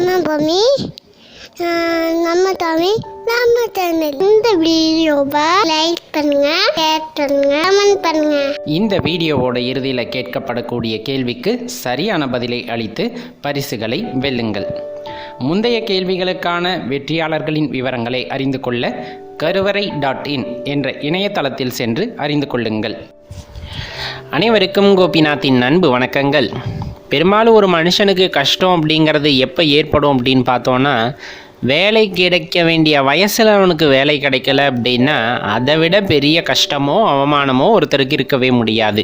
நம்ம பூமி நம்ம தமிழ் நம்ம தமிழ் இந்த வீடியோவை லைக் பண்ணுங்க ஷேர் பண்ணுங்க கமெண்ட் பண்ணுங்க. இந்த வீடியோவோட இறுதியில் கேட்கப்படக்கூடிய கேள்விக்கு சரியான பதிலை அளித்து பரிசுகளை வெல்லுங்கள். முந்தைய கேள்விகளுக்கான வெற்றியாளர்களின் விவரங்களை அறிந்து கொள்ள கருவறை டாட் இன் என்ற இணையதளத்தில் சென்று அறிந்து கொள்ளுங்கள். அனைவருக்கும் கோபிநாத்தின் அன்பு வணக்கங்கள். பெரும்பாலும் ஒரு மனுஷனுக்கு கஷ்டம் அப்படிங்கிறது எப்போ ஏற்படும் அப்படின்னு பார்த்தோன்னா வேலை கிடைக்க வேண்டிய வயசில் அவனுக்கு வேலை கிடைக்கல அப்படின்னா அதை விட பெரிய கஷ்டமோ அவமானமோ ஒருத்தருக்கு இருக்கவே முடியாது.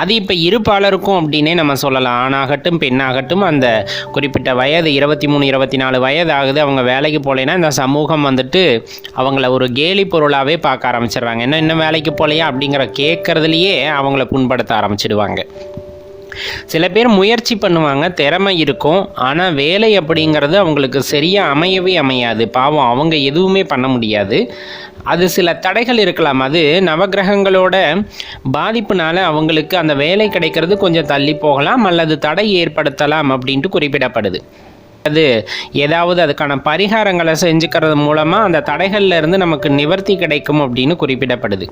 அது இப்போ இரு பாலருக்கும் அப்படின்னே நம்ம சொல்லலாம். ஆணாகட்டும் பெண்ணாகட்டும் அந்த குறிப்பிட்ட வயது இருபத்தி மூணு இருபத்தி நாலு வயது ஆகுது அவங்க வேலைக்கு போகலைன்னா இந்த சமூகம் வந்துட்டு அவங்கள ஒரு கேலி பொருளாகவே பார்க்க ஆரம்பிச்சிடுறாங்க. என்ன இன்னும் வேலைக்கு போகலையா அப்படிங்கிற கேட்குறதுலையே அவங்கள புண்படுத்த ஆரம்பிச்சிடுவாங்க. சில பேர் முயற்சி பண்ணுவாங்க திறமை இருக்கும். ஆனால் வேலை அப்படிங்கிறது அவங்களுக்கு சரியாக அமையவே அமையாது. பாவம் அவங்க எதுவுமே பண்ண முடியாது. அது சில தடைகள் இருக்கலாம். அது நவக்கிரகங்களோட பாதிப்புனால அவங்களுக்கு அந்த வேலை கிடைக்கிறது கொஞ்சம் தள்ளி போகலாம் அல்லது தடை ஏற்படுத்தலாம் அப்படின்ட்டு குறிப்பிடப்படுது. அது ஏதாவது அதுக்கான பரிகாரங்களை செஞ்சுக்கிறது மூலமாக அந்த தடைகளில் இருந்து நமக்கு நிவர்த்தி கிடைக்கும் அப்படின்னு குறிப்பிடப்படுது.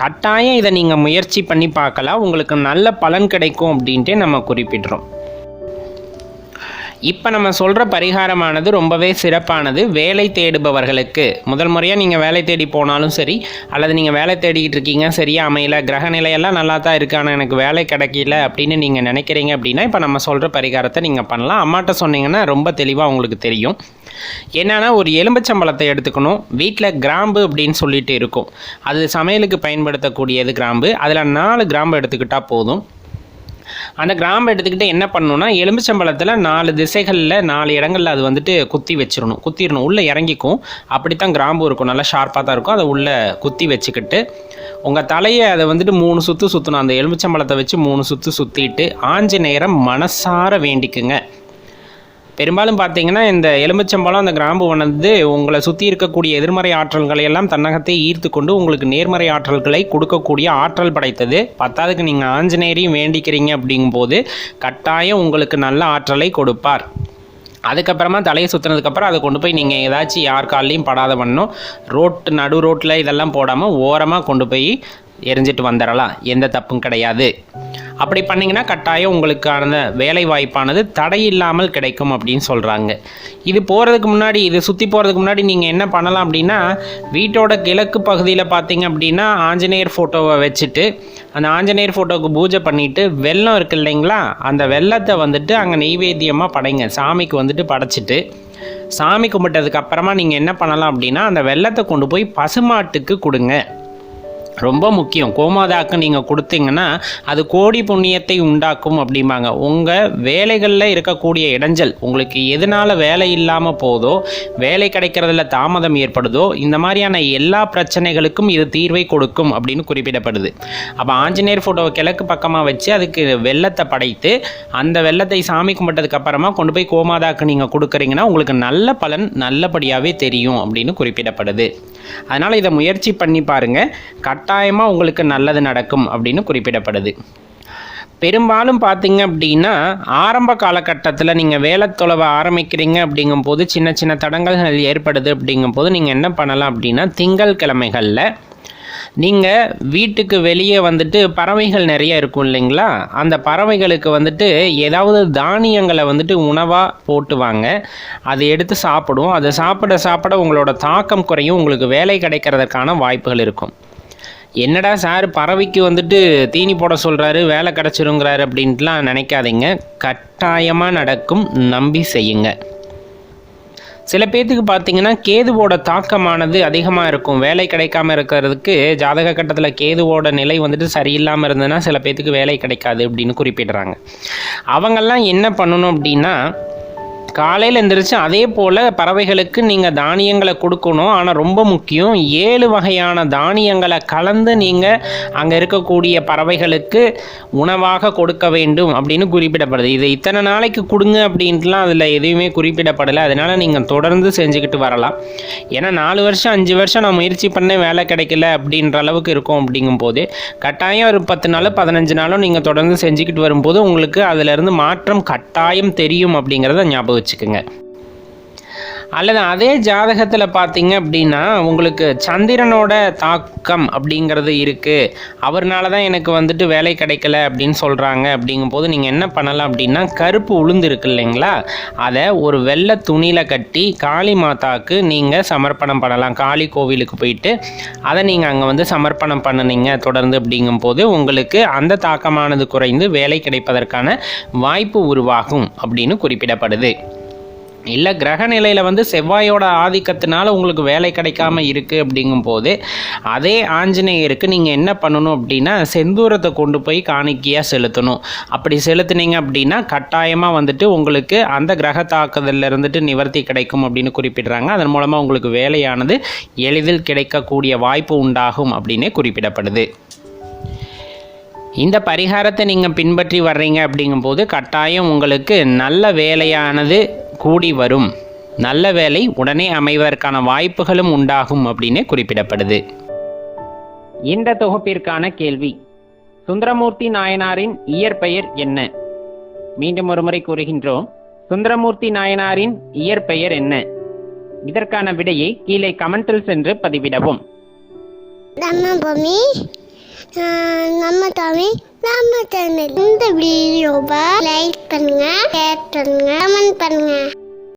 கட்டாயம் இதை நீங்கள் முயற்சி பண்ணி பார்க்கலாம். உங்களுக்கு நல்ல பலன் கிடைக்கும் அப்படின்ட்டு நம்ம குறிப்பிடுறோம். இப்போ நம்ம சொல்கிற பரிகாரமானது ரொம்பவே சிறப்பானது. வேலை தேடுபவர்களுக்கு. முதல் முறையாக நீங்கள் வேலை தேடி போனாலும் சரி அல்லது நீங்கள் வேலை தேடிக்கிட்டு இருக்கீங்க சரியாக அமையல கிரக நிலையெல்லாம் நல்லா தான் இருக்கு ஆனால் எனக்கு வேலை கிடைக்கல அப்படின்னு நீங்கள் நினைக்கிறீங்க அப்படின்னா இப்போ நம்ம சொல்கிற பரிகாரத்தை நீங்கள் பண்ணலாம். அம்மாட்ட சொன்னீங்கன்னா ரொம்ப தெளிவாக உங்களுக்கு தெரியும். என்னன்னா ஒரு எலும்பச்சம்பழத்தை எடுத்துக்கணும். வீட்டில் கிராம்பு அப்படின்னு சொல்லிட்டு இருக்கும். அது சமையலுக்கு பயன்படுத்தக்கூடியது கிராம்பு. அதில் நாலு கிராம்பு எடுத்துக்கிட்டால் போதும். அந்த கிராம்பு எடுத்துக்கிட்டு என்ன பண்ணணும்னா எலுமிச்சம்பழத்தில் நாலு திசைகளில் நாலு இடங்களில் அது வந்துட்டு குத்தி வச்சிடணும் குத்திடணும் உள்ளே இறங்கிக்கும். அப்படித்தான் கிராம்பு இருக்கும். நல்லா ஷார்ப்பாக தான் இருக்கும். அதை உள்ளே குத்தி வச்சுக்கிட்டு உங்கள் தலையை அதை வந்துட்டு மூணு சுற்று சுற்றணும் அந்த எலுமிச்சம்பழத்தை வச்சு மூணு சுற்று சுற்றிட்டு ஆஞ்சநேயரை மனசார வேண்டிக்குங்க. பெரும்பாலும் பார்த்தீங்கன்னா இந்த எலுமிச்சம்பழம் அந்த கிராம்பு வந்து உங்களை சுற்றி இருக்கக்கூடிய எதிர்மறை ஆற்றல்களை எல்லாம் தன்னகத்தை ஈர்த்து கொண்டு உங்களுக்கு நேர்மறை ஆற்றல்களை கொடுக்கக்கூடிய ஆற்றல் படைத்தது. பத்தாவதுக்கு நீங்கள் ஆஞ்சநேயரையும் வேண்டிக்கிறீங்க அப்படிங்கும்போது கட்டாயம் உங்களுக்கு நல்ல ஆற்றலை கொடுப்பார். அதுக்கப்புறமா தலையை சுற்றினதுக்கப்புறம் அதை கொண்டு போய் நீங்கள் ஏதாச்சும் யார் கால்லையும் படாத பண்ணணும் ரோட்டு நடு ரோட்டில் இதெல்லாம் போடாமல் ஓரமாக கொண்டு போய் எரிஞ்சிட்டு வந்துடலாம் எந்த தப்பும் கிடையாது. அப்படி பண்ணிங்கன்னா கட்டாயம் உங்களுக்கான வேலை வாய்ப்பானது தடையில்லாமல் கிடைக்கும் அப்படின்னு சொல்கிறாங்க இது போகிறதுக்கு முன்னாடி இது சுற்றி போகிறதுக்கு முன்னாடி நீங்கள் என்ன பண்ணலாம் அப்படின்னா வீட்டோட கிழக்கு பகுதியில் பார்த்தீங்க அப்படின்னா ஆஞ்சநேயர் ஃபோட்டோவை வச்சுட்டு அந்த ஆஞ்சநேயர் ஃபோட்டோவுக்கு பூஜை பண்ணிவிட்டு வெள்ளம் இருக்கு இல்லைங்களா? அந்த வெள்ளத்தை வந்துட்டு அங்கே நெய்வேத்தியமாக படைங்க. சாமிக்கு வந்துட்டு படைச்சிட்டு சாமி கும்பிட்டதுக்கு அப்புறமா நீங்கள் என்ன பண்ணலாம் அப்படின்னா அந்த வெள்ளத்தை கொண்டு போய் பசுமாட்டுக்கு கொடுங்க. ரொம்ப முக்கியம். கோமாதாக்கு நீங்கள் கொடுத்தீங்கன்னா அது கோடி புண்ணியத்தை உண்டாக்கும் அப்படிம்பாங்க. உங்கள் வேலைகளில் இருக்கக்கூடிய இடைஞ்சல் உங்களுக்கு எதனால் வேலை இல்லாமல் போதோ வேலை கிடைக்கிறதுல தாமதம் ஏற்படுதோ இந்த மாதிரியான எல்லா பிரச்சனைகளுக்கும் இது தீர்வை கொடுக்கும் அப்படின்னு குறிப்பிடப்படுது. அப்போ ஆஞ்சநேயர் ஃபோட்டோவை கிழக்கு பக்கமாக வச்சு அதுக்கு வெள்ளத்தை படைத்து அந்த வெள்ளத்தை சாமி கும்பிட்டதுக்கு அப்புறமா கொண்டு போய் கோமாதாக்கு நீங்கள் கொடுக்குறீங்கன்னா உங்களுக்கு நல்ல பலன் நல்லபடியாகவே தெரியும் அப்படின்னு குறிப்பிடப்படுது. அதனால் இதை முயற்சி பண்ணி பாருங்கள் கட் கட்டாயமாக உங்களுக்கு நல்லது நடக்கும் அப்படின்னு குறிப்பிடப்படுது. பெரும்பாலும் பார்த்தீங்க அப்படின்னா ஆரம்ப காலகட்டத்தில் நீங்கள் வேலை தொலைவை ஆரம்பிக்கிறீங்க அப்படிங்கும்போது சின்ன சின்ன தடங்கல்கள் ஏற்படுது அப்படிங்கும்போது நீங்கள் என்ன பண்ணலாம் அப்படின்னா திங்கள் கிழமைகளில் நீங்கள் வீட்டுக்கு வெளியே வந்துட்டு பறவைகள் நிறைய இருக்கும் இல்லைங்களா? அந்த பறவைகளுக்கு வந்துட்டு ஏதாவது தானியங்களை வந்துட்டு உணவாக போட்டுவாங்க அதை எடுத்து சாப்பிடும் அதை சாப்பிட சாப்பிட உங்களோட தாக்கம் குறையும். உங்களுக்கு வேலை கிடைக்கிறதுக்கான வாய்ப்புகள் இருக்கும். என்னடா சார் பறவைக்கு வந்துட்டு தீனி போட சொல்கிறாரு வேலை கிடச்சிருங்கிறாரு அப்படின்ட்டுலாம் நினைக்காதீங்க. கட்டாயமாக நடக்கும். நம்பி செய்யுங்க. சில பேர்த்துக்கு பார்த்தீங்கன்னா கேதுவோட தாக்கமானது அதிகமாக இருக்கும். வேலை கிடைக்காம இருக்கிறதுக்கு ஜாதக கட்டத்தில் கேதுவோட நிலை வந்துட்டு சரியில்லாமல் இருந்ததுன்னா சில பேர்த்துக்கு வேலை கிடைக்காது அப்படின்னு குறிப்பிடுறாங்க. அவங்கெல்லாம் என்ன பண்ணணும் அப்படின்னா காலையில் எந்திரிச்சு அதே போல் பறவைகளுக்கு நீங்கள் தானியங்களை கொடுக்கணும். ஆனால் ரொம்ப முக்கியம் ஏழு வகையான தானியங்களை கலந்து நீங்கள் அங்கே இருக்கக்கூடிய பறவைகளுக்கு உணவாக கொடுக்க வேண்டும் அப்படின்னு குறிப்பிடப்படுது. இது இத்தனை நாளைக்கு கொடுங்க அப்படின்ட்டுலாம் அதில் எதுவுமே குறிப்பிடப்படலை. அதனால் நீங்கள் தொடர்ந்து செஞ்சுக்கிட்டு வரலாம். ஏன்னா நாலு வருஷம் அஞ்சு வருஷம் நான் முயற்சி பண்ண வேலை கிடைக்கல அப்படின்ற அளவுக்கு இருக்கும் அப்படிங்கும்போது கட்டாயம் ஒரு பத்து நாள் பதினஞ்சு நாளும் நீங்கள் தொடர்ந்து செஞ்சுக்கிட்டு வரும்போது உங்களுக்கு அதிலிருந்து மாற்றம் கட்டாயம் தெரியும் அப்படிங்கிறத ஞாபகம் வச்சுக்கோங்க அல்லது அதே ஜாதகத்தில் பார்த்தீங்க அப்படின்னா உங்களுக்கு சந்திரனோட தாக்கம் அப்படிங்கிறது இருக்குது அவர்னால தான் எனக்கு வந்துட்டு வேலை கிடைக்கல அப்படின்னு சொல்கிறாங்க அப்படிங்கும்போது நீங்கள் என்ன பண்ணலாம் அப்படின்னா கருப்பு உளுந்து இருக்கு இல்லைங்களா? அதை ஒரு வெள்ளை துணியில் கட்டி காளி மாதாக்கு நீங்கள் சமர்ப்பணம் பண்ணலாம். காளி கோவிலுக்கு போயிட்டு அதை நீங்கள் அங்கே வந்து சமர்ப்பணம் பண்ணுனீங்க தொடர்ந்து அப்படிங்கும்போது உங்களுக்கு அந்த தாக்கமானது குறைந்து வேலை கிடைப்பதற்கான வாய்ப்பு உருவாகும் அப்படின்னு குறிப்பிடப்படுது. இல்லை கிரக நிலையில் வந்து செவ்வாயோட ஆதிக்கத்தினால உங்களுக்கு வேலை கிடைக்காம இருக்குது அப்படிங்கும்போது அதே ஆஞ்சநேயருக்கு நீங்கள் என்ன பண்ணணும் அப்படின்னா செந்தூரத்தை கொண்டு போய் காணிக்கையாக செலுத்தணும். அப்படி செலுத்துனீங்க அப்படின்னா கட்டாயமாக வந்துட்டு உங்களுக்கு அந்த கிரக தாக்குதலில் இருந்துட்டு நிவர்த்தி கிடைக்கும் அப்படின்னு குறிப்பிடுறாங்க. அதன் மூலமாக உங்களுக்கு வேலையானது எளிதில் கிடைக்கக்கூடிய வாய்ப்பு உண்டாகும் அப்படின்னே குறிப்பிடப்படுது. இந்த பரிகாரத்தை நீங்கள் பின்பற்றி வர்றீங்க அப்படிங்கும்போது கட்டாயம் உங்களுக்கு நல்ல வேலையானது கூடி வரும். நல்ல வேலை உடனே அமைவதற்கான வாய்ப்புகளும் உண்டாகும் அப்படின்னு குறிப்பிடப்படுது. இந்த தொகுப்பிற்கான கேள்வி சுந்தரமூர்த்தி நாயனாரின் இயற்பெயர் என்ன? மீண்டும் ஒருமுறை கூறுகின்றோம் சுந்தரமூர்த்தி நாயனாரின் இயற்பெயர் என்ன? இதற்கான விடையை கீழே கமெண்டில் சென்று பதிவிடவும். நம்ம தமிழ் நம்ம சேனல் இந்த வீடியோவை லைக் பண்ணுங்க ஷேர் பண்ணுங்க கமெண்ட் பண்ணுங்க.